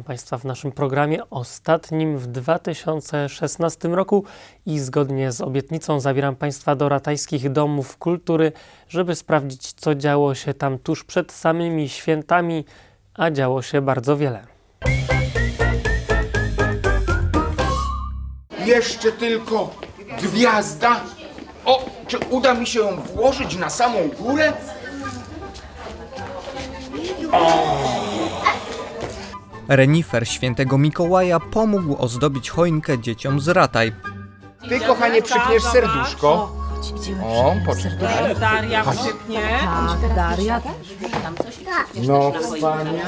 Witam Państwa w naszym programie ostatnim w 2016 roku i zgodnie z obietnicą zabieram Państwa do ratajskich domów kultury, żeby sprawdzić, co działo się tam tuż przed samymi świętami, a działo się bardzo wiele. Jeszcze tylko gwiazda. O, czy uda mi się ją włożyć na samą górę? Renifer świętego Mikołaja pomógł ozdobić choinkę dzieciom z Rataj. Ty, kochanie, przypniesz serduszko. O, poczekaj. Daria przypnie. Tak, Daria też. No, wspaniale.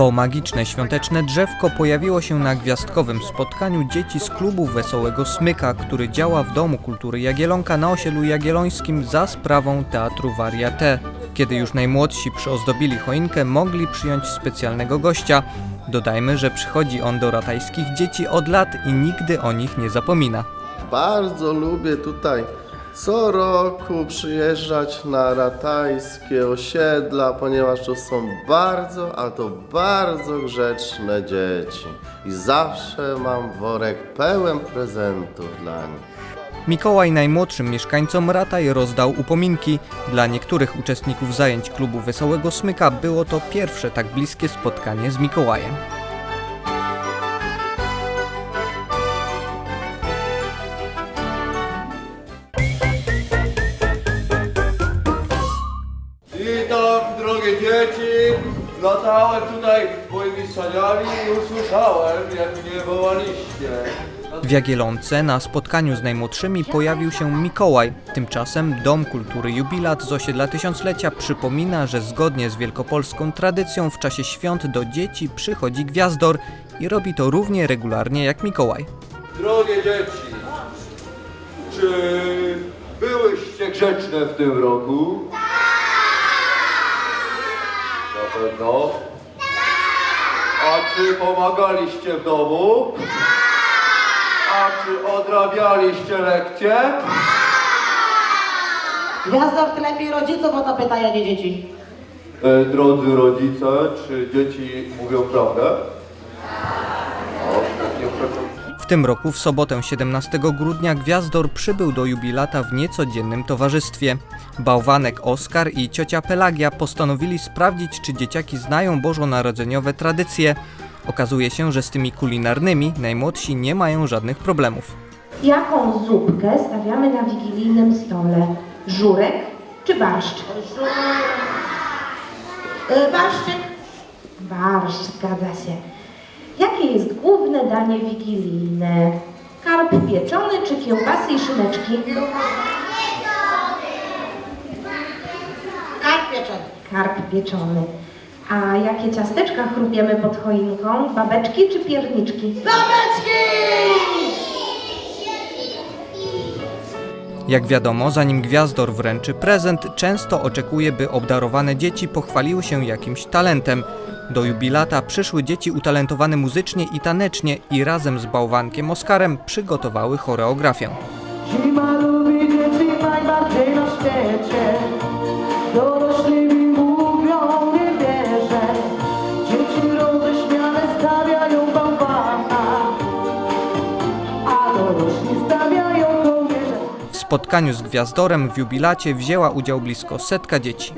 To magiczne świąteczne drzewko pojawiło się na gwiazdkowym spotkaniu dzieci z klubu Wesołego Smyka, który działa w Domu Kultury Jagielonka na osiedlu jagiellońskim za sprawą Teatru Varieté. Kiedy już najmłodsi przyozdobili choinkę, mogli przyjąć specjalnego gościa. Dodajmy, że przychodzi on do ratajskich dzieci od lat i nigdy o nich nie zapomina. Bardzo lubię tutaj co roku przyjeżdżać na ratajskie osiedla, ponieważ to są bardzo, a to bardzo grzeczne dzieci. I zawsze mam worek pełen prezentów dla nich. Mikołaj najmłodszym mieszkańcom Rataj rozdał upominki. Dla niektórych uczestników zajęć klubu Wesołego Smyka było to pierwsze tak bliskie spotkanie z Mikołajem. Latałem tutaj moimi saniami i usłyszałem, jak mnie wołaliście. W Jagielonce na spotkaniu z najmłodszymi pojawił się Mikołaj. Tymczasem Dom Kultury Jubilat z osiedla Tysiąclecia przypomina, że zgodnie z wielkopolską tradycją w czasie świąt do dzieci przychodzi gwiazdor i robi to równie regularnie jak Mikołaj. Drogie dzieci, czy byłyście grzeczne w tym roku? Na pewno. A czy pomagaliście w domu? A czy odrabialiście lekcje? Gwiazda w lepiej rodziców o to pyta, a nie dzieci. E, drodzy rodzice, czy dzieci mówią prawdę? O, tak nie przekonam. W tym roku w sobotę 17 grudnia Gwiazdor przybył do jubilata w niecodziennym towarzystwie. Bałwanek Oskar i ciocia Pelagia postanowili sprawdzić, czy dzieciaki znają bożonarodzeniowe tradycje. Okazuje się, że z tymi kulinarnymi najmłodsi nie mają żadnych problemów. Jaką zupkę stawiamy na wigilijnym stole? Żurek czy barszcz? E, Barszczyk. Barszcz, zgadza się. Jakie jest główne danie wigilijne? Karp pieczony czy kiełbasy i szyneczki? Karp pieczony. Karp pieczony. A jakie ciasteczka chrupiemy pod choinką? Babeczki czy pierniczki? Jak wiadomo, zanim Gwiazdor wręczy prezent, często oczekuje, by obdarowane dzieci pochwaliły się jakimś talentem. Do jubilata przyszły dzieci utalentowane muzycznie i tanecznie i razem z bałwankiem Oskarem przygotowały choreografię. Zima lubi dzieci najbardziej na świecie Dorośli spotkaniu z Gwiazdorem w jubilacie wzięła udział blisko setka dzieci.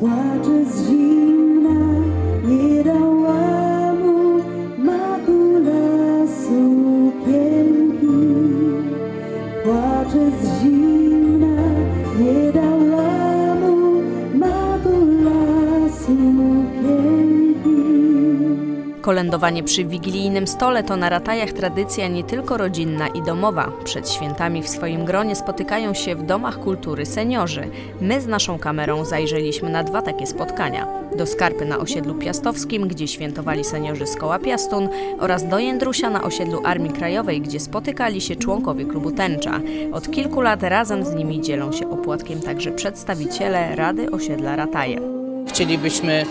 Płacze z zimna Kolędowanie przy wigilijnym stole to na ratajach tradycja nie tylko rodzinna i domowa. Przed świętami w swoim gronie spotykają się w domach kultury seniorzy. My z naszą kamerą zajrzeliśmy na dwa takie spotkania. Do Skarpy na osiedlu Piastowskim, gdzie świętowali seniorzy z koła Piastun oraz do Jędrusia na osiedlu Armii Krajowej, gdzie spotykali się członkowie klubu Tęcza. Od kilku lat razem z nimi dzielą się opłatkiem także przedstawiciele Rady Osiedla Rataje. Chcielibyśmy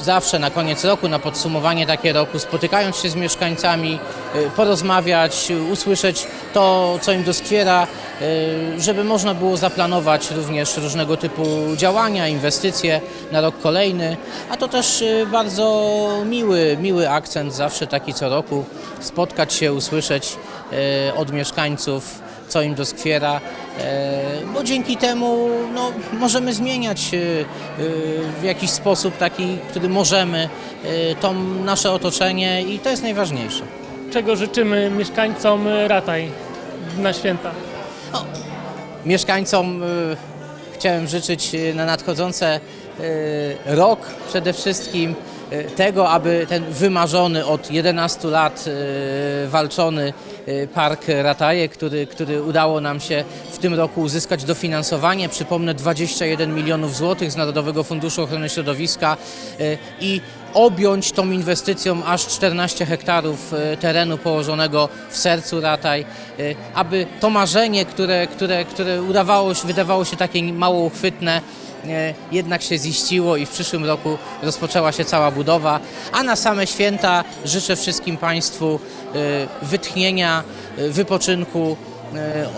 e, zawsze na koniec roku, na podsumowanie takie roku, spotykając się z mieszkańcami, e, porozmawiać, usłyszeć to, co im doskwiera, e, żeby można było zaplanować również różnego typu działania, inwestycje na rok kolejny. A to też bardzo miły, miły akcent zawsze taki co roku, spotkać się, usłyszeć od mieszkańców co im doskwiera, bo dzięki temu no, możemy zmieniać e, e, w jakiś sposób taki, który możemy, e, to nasze otoczenie i to jest najważniejsze. Czego życzymy mieszkańcom Rataj na święta? Mieszkańcom e, chciałem życzyć e, na nadchodzący e, rok przede wszystkim e, tego, aby ten wymarzony od 11 lat e, walczony e, park Rataje, który, który udało nam się w tym roku uzyskać dofinansowanie, przypomnę 21 milionów złotych z Narodowego Funduszu Ochrony Środowiska e, i objąć tą inwestycją aż 14 hektarów e, terenu położonego w sercu Rataj, e, aby to marzenie, które, które, które udawało się, wydawało się takie mało uchwytne, e, jednak się ziściło i w przyszłym roku rozpoczęła się cała budowa. A na same święta życzę wszystkim Państwu e, wytchnienia, e, wypoczynku, e,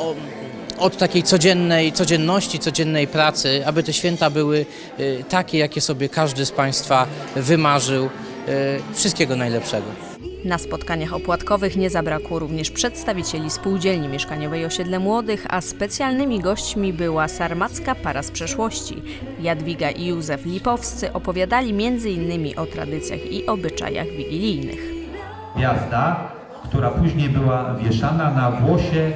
od takiej codziennej, codzienności, codziennej pracy, aby te święta były e, takie, jakie sobie każdy z Państwa wymarzył. E, Wszystkiego najlepszego. Na spotkaniach opłatkowych nie zabrakło również przedstawicieli spółdzielni mieszkaniowej Osiedle Młodych, a specjalnymi gośćmi była sarmacka para z przeszłości. Jadwiga i Józef Lipowscy opowiadali m.in. o tradycjach i obyczajach wigilijnych. gwiazda, która później była wieszana na włosie,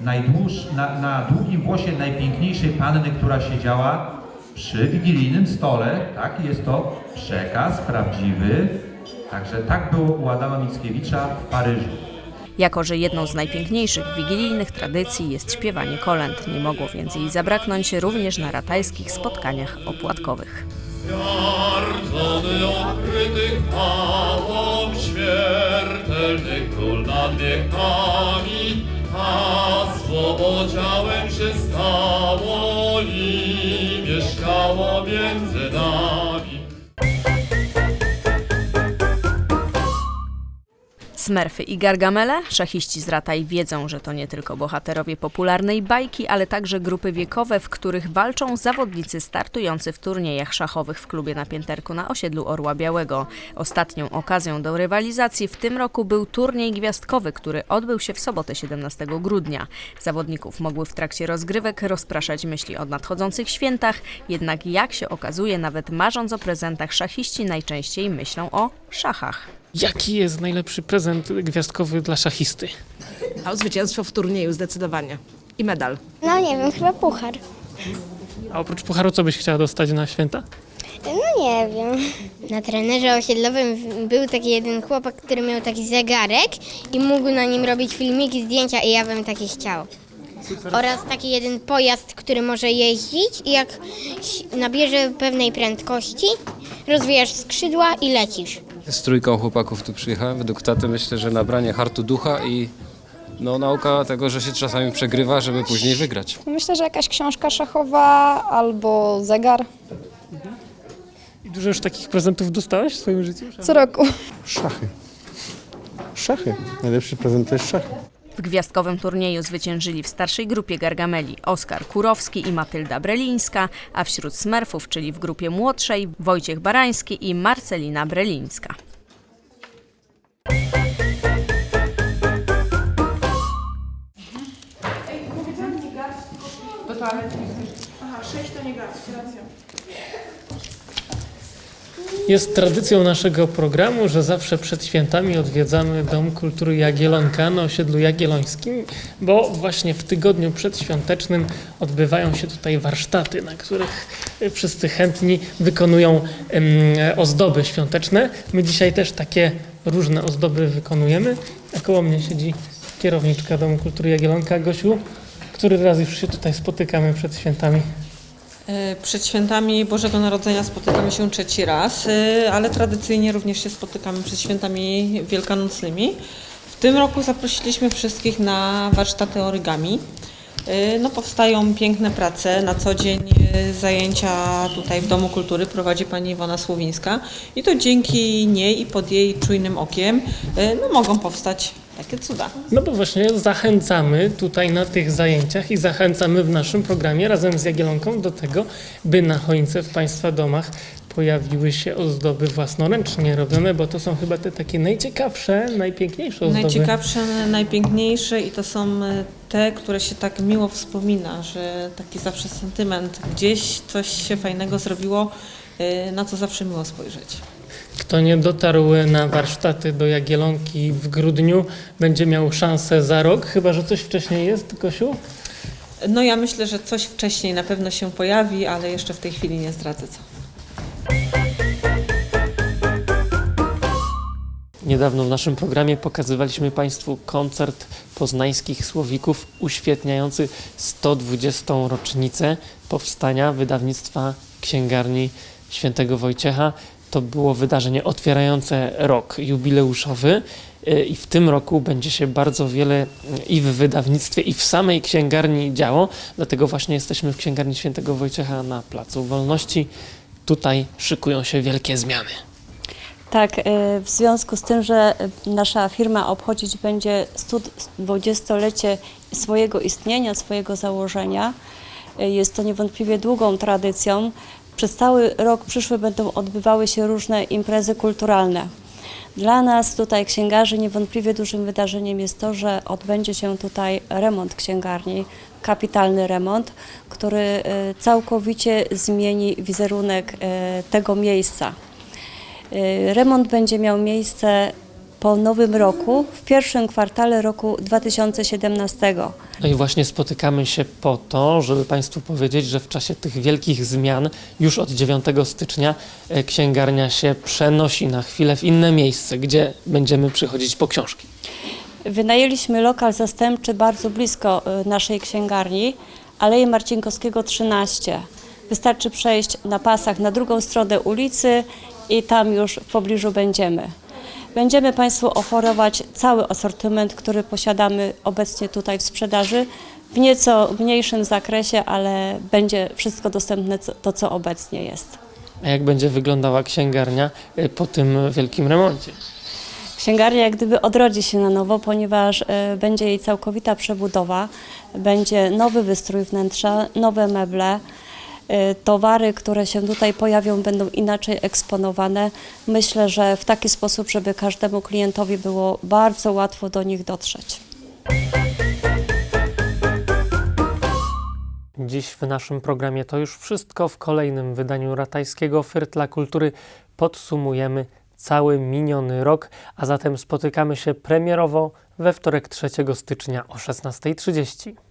najdłuż, na, na długim włosie najpiękniejszej panny, która siedziała przy wigilijnym stole. Tak, jest to przekaz prawdziwy. Także tak było u Adama Mickiewicza w Paryżu. Jako, że jedną z najpiękniejszych wigilijnych tradycji jest śpiewanie kolęd, nie mogło więc jej zabraknąć również na ratajskich spotkaniach opłatkowych. Gardzony okryty chwałą śmiertelny król nad wiekami, hasło odziałem się stało Smerfy i Gargamele, szachiści z Rataj wiedzą, że to nie tylko bohaterowie popularnej bajki, ale także grupy wiekowe, w których walczą zawodnicy startujący w turniejach szachowych w klubie na Pięterku na osiedlu Orła Białego. Ostatnią okazją do rywalizacji w tym roku był turniej gwiazdkowy, który odbył się w sobotę 17 grudnia. Zawodników mogły w trakcie rozgrywek rozpraszać myśli o nadchodzących świętach, jednak jak się okazuje, nawet marząc o prezentach, szachiści najczęściej myślą o szachach. Jaki jest najlepszy prezent gwiazdkowy dla szachisty? A zwycięstwo w turnieju zdecydowanie. I medal. No nie wiem, chyba puchar. A oprócz pucharu, co byś chciała dostać na święta? No nie wiem. Na trenerze osiedlowym był taki jeden chłopak, który miał taki zegarek i mógł na nim robić filmiki, zdjęcia i ja bym taki chciał. Oraz taki jeden pojazd, który może jeździć i jak nabierze pewnej prędkości, rozwijasz skrzydła i lecisz. Z trójką chłopaków tu przyjechałem. Według taty myślę, że nabranie hartu ducha i no, nauka tego, że się czasami przegrywa, żeby później wygrać. Myślę, że jakaś książka szachowa albo zegar I dużo już takich prezentów dostałeś w swoim życiu? co roku. Szachy. Szachy. Najlepszy prezent to jest szachy. W gwiazdkowym turnieju zwyciężyli w starszej grupie Gargameli Oskar Kurowski i Matylda Brelińska, a wśród Smurfów, czyli w grupie młodszej, Wojciech Barański i Marcelina Brelińska. Jest tradycją naszego programu, że zawsze przed świętami odwiedzamy Dom Kultury Jagielonka na osiedlu jagiellońskim, bo właśnie w tygodniu przedświątecznym odbywają się tutaj warsztaty, na których wszyscy chętni wykonują ozdoby świąteczne. My dzisiaj też takie różne ozdoby wykonujemy, a koło mnie siedzi kierowniczka Domu Kultury Jagielonka, Gosiu. Który raz już się tutaj spotykamy przed świętami? E, Przed świętami Bożego Narodzenia spotykamy się trzeci raz, e, ale tradycyjnie również się spotykamy przed świętami wielkanocnymi. W tym roku zaprosiliśmy wszystkich na warsztaty origami. E, No, powstają piękne prace. Na co dzień zajęcia tutaj w Domu Kultury prowadzi pani Iwona Słowińska i to dzięki niej i pod jej czujnym okiem no, mogą powstać takie cuda. No bo właśnie zachęcamy tutaj na tych zajęciach i zachęcamy w naszym programie razem z Jagielonką do tego, by na choince w Państwa domach pojawiły się ozdoby własnoręcznie robione, bo to są chyba te takie najciekawsze, najpiękniejsze ozdoby. Najciekawsze, najpiękniejsze i to są e, te, które się tak miło wspomina, że taki zawsze sentyment, gdzieś coś się fajnego zrobiło, e, na co zawsze miło spojrzeć. Kto nie dotarł na warsztaty do Jagielonki w grudniu, będzie miał szansę za rok, chyba że coś wcześniej jest, Kosiu? No ja myślę, że coś wcześniej na pewno się pojawi, ale jeszcze w tej chwili nie zdradzę co. Niedawno w naszym programie pokazywaliśmy Państwu koncert poznańskich słowików uświetniający 120. rocznicę powstania wydawnictwa księgarni świętego Wojciecha. To było wydarzenie otwierające rok jubileuszowy y, i w tym roku będzie się bardzo wiele y, i w wydawnictwie, i w samej księgarni działo. Dlatego właśnie jesteśmy w księgarni świętego Wojciecha na Placu Wolności. Tutaj szykują się wielkie zmiany. Tak, y, w związku z tym, że nasza firma obchodzić będzie 120-lecie swojego istnienia, swojego założenia, jest to niewątpliwie długą tradycją. Przez cały rok przyszły będą odbywały się różne imprezy kulturalne. Dla nas tutaj księgarzy niewątpliwie dużym wydarzeniem jest to, że odbędzie się tutaj remont księgarni, kapitalny remont, który y, całkowicie zmieni wizerunek y, tego miejsca. Y, Remont będzie miał miejsce po nowym roku, w pierwszym kwartale roku 2017. No i właśnie spotykamy się po to, żeby Państwu powiedzieć, że w czasie tych wielkich zmian, już od 9 stycznia, e, księgarnia się przenosi na chwilę w inne miejsce, gdzie będziemy przychodzić po książki. Wynajęliśmy lokal zastępczy bardzo blisko y, naszej księgarni, Aleje Marcinkowskiego 13. Wystarczy przejść na pasach na drugą stronę ulicy i tam już w pobliżu będziemy. Będziemy Państwu oferować cały asortyment, który posiadamy obecnie tutaj w sprzedaży, w nieco mniejszym zakresie, ale będzie wszystko dostępne to, co obecnie jest. A jak będzie wyglądała księgarnia e, po tym wielkim remoncie? Księgarnia jak gdyby odrodzi się na nowo, ponieważ e, będzie jej całkowita przebudowa, będzie nowy wystrój wnętrza, nowe meble. E, Towary, które się tutaj pojawią, będą inaczej eksponowane. Myślę, że w taki sposób, żeby każdemu klientowi było bardzo łatwo do nich dotrzeć. Dziś w naszym programie to już wszystko. W kolejnym wydaniu Ratajskiego Firtla Kultury podsumujemy cały miniony rok, a zatem spotykamy się premierowo we wtorek 3 stycznia o 16.30.